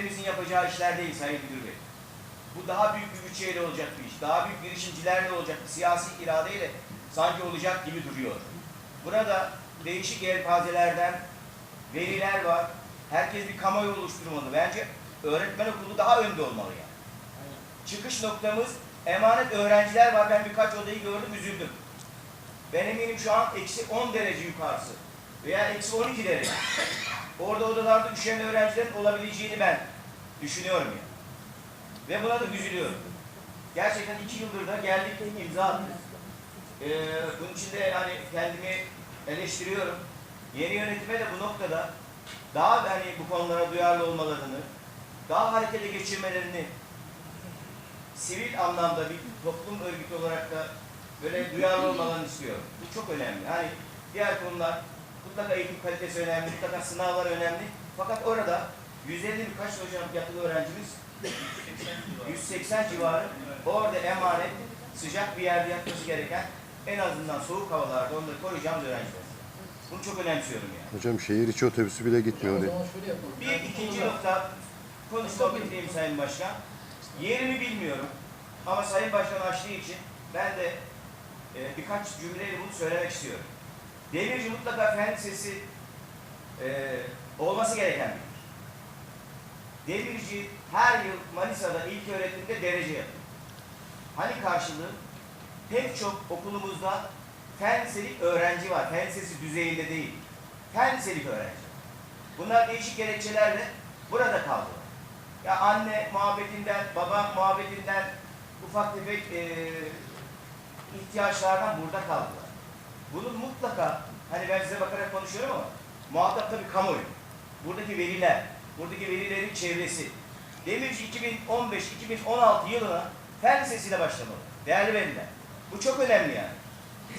partilerimizin yapacağı işler değil Sayın Müdür Bey. Bu daha büyük bir bütçeyle olacak bir iş. Daha büyük girişimcilerle olacak bir siyasi iradeyle sanki olacak gibi duruyor. Burada değişik yelpazelerden veriler var. Herkes bir kamuoyu oluşturmalı. Bence öğretmen okulu daha önde olmalı yani. Çıkış noktamız emanet öğrenciler var. Ben birkaç odayı gördüm, üzüldüm. Ben eminim şu an eksi 10 derece yukarısı veya eksi 12 derece. Orada odalarda üşüyen öğrencilerin olabileceğini ben düşünüyorum ya. Ve buna da üzülüyorum. Gerçekten iki yıldır da geldik imza attık. Ee, bunun için de hani kendimi eleştiriyorum. Yeni yönetime de bu noktada daha hani bu konulara duyarlı olmalarını, daha harekete geçirmelerini sivil anlamda bir toplum örgütü olarak da böyle duyarlı olmalarını istiyorum. Bu çok önemli. Hani diğer konular mutlaka eğitim kalitesi önemli, mutlaka sınavlar önemli. Fakat orada 150 birkaç hocam yatılı öğrencimiz 180 civarı orada emanet sıcak bir yerde yatması gereken en azından soğuk havalarda onları koruyacağımız öğrenciler. Bunu çok önemsiyorum yani. Hocam şehir içi otobüsü bile gitmiyor yapalım. Bir ikinci nokta konuşma bitireyim Sayın Başkan. Yerimi bilmiyorum ama Sayın Başkan açtığı için ben de e, birkaç cümleyle bunu söylemek istiyorum. Demirci mutlaka fen lisesi e, olması gereken bir yer. Demirci her yıl Manisa'da ilk öğretimde derece yapıyor. Hani karşılığı pek çok okulumuzda fen liselik öğrenci var. Fen lisesi düzeyinde değil. Fen liselik öğrenci. Bunlar değişik gerekçelerle burada kaldılar. Ya anne muhabbetinden, baba muhabbetinden ufak tefek e, ihtiyaçlardan burada kaldılar. Bunun mutlaka, hani ben size bakarak konuşuyorum ama muhatap tabii kamuoyu. Buradaki veliler, buradaki velilerin çevresi. Demirci 2015-2016 yılına fen lisesiyle başlamalı. Değerli veliler. Bu çok önemli yani.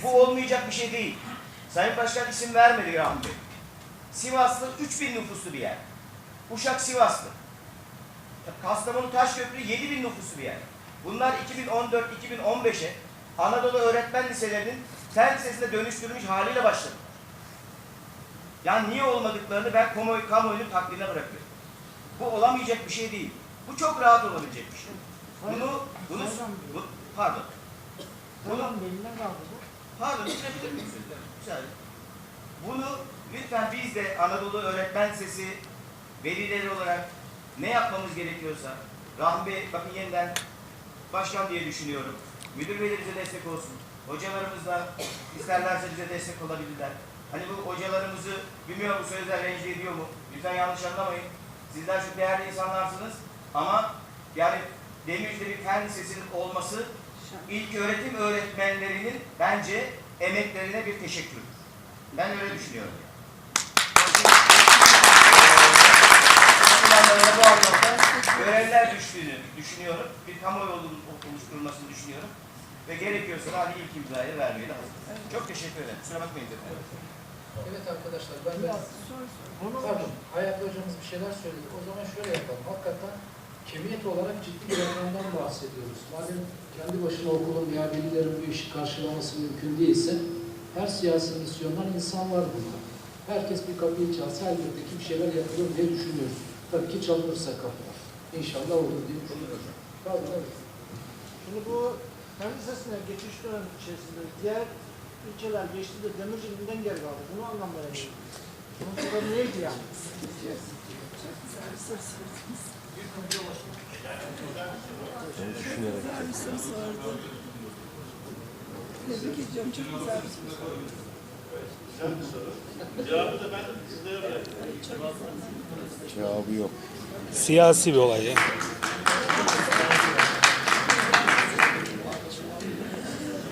Bu olmayacak bir şey değil. Sayın Başkan isim vermedi Rahmi Bey. Sivaslı 3000 nüfuslu bir yer. Uşak Sivaslı. Kastamonu Taşköprü 7000 nüfuslu bir yer. Bunlar 2014-2015'e Anadolu Öğretmen Liselerinin fen lisesine dönüştürülmüş haliyle başladı. Yani niye olmadıklarını ben kamuoyu, kamuoyunun takdirine bırakıyorum. Bu olamayacak bir şey değil. Bu çok rahat olabilecek bir şey. Bunu, bunu, bu, pardon. Bunu, Pardon, bitirebilir miyim. Bunu lütfen biz de Anadolu Öğretmen Sesi velileri olarak ne yapmamız gerekiyorsa Rahmi Bey bakın yeniden başkan diye düşünüyorum. Müdür bize destek olsun. Hocalarımız da isterlerse bize destek olabilirler. Hani bu hocalarımızı bilmiyorum bu sözler rencide ediyor mu? Lütfen yanlış anlamayın. Sizler çok değerli insanlarsınız ama yani Demirci'de bir fen lisesinin olması ilk öğretim öğretmenlerinin bence emeklerine bir teşekkür. Ben öyle düşünüyorum. Kullanmalara bu anlamda görevler düştüğünü düşünüyorum. Bir kamuoyu olu- oluşturulmasını düşünüyorum. Ve gerekiyorsa da hadi ilk imzayı vermeye de hazırım. Çok teşekkür ederim. Kusura bakmayın dedim. Evet arkadaşlar ben de pardon Hayat hocamız bir şeyler söyledi. O zaman şöyle yapalım. Hakikaten kemiyet olarak ciddi bir rakamdan bahsediyoruz. Madem kendi başına okulun veya velilerin bu işi karşılaması mümkün değilse her siyasi misyondan insan var burada. Herkes bir kapıyı çalsa elbette ki bir şeyler yapılır diye düşünüyoruz. Tabii ki çalınırsa kapılar. İnşallah olur diye düşünüyoruz. Pardon evet. Şimdi bu fen lisesine geçiş dönemi içerisinde diğer ilçeler geçti de Demirci'nden geri kaldı. Bunu anlamaya geliyor. Bunun sebebi neydi yani? Tebrik ediyorum. Çok güzel bir soru. Cevabı yok. Siyasi bir olay ya.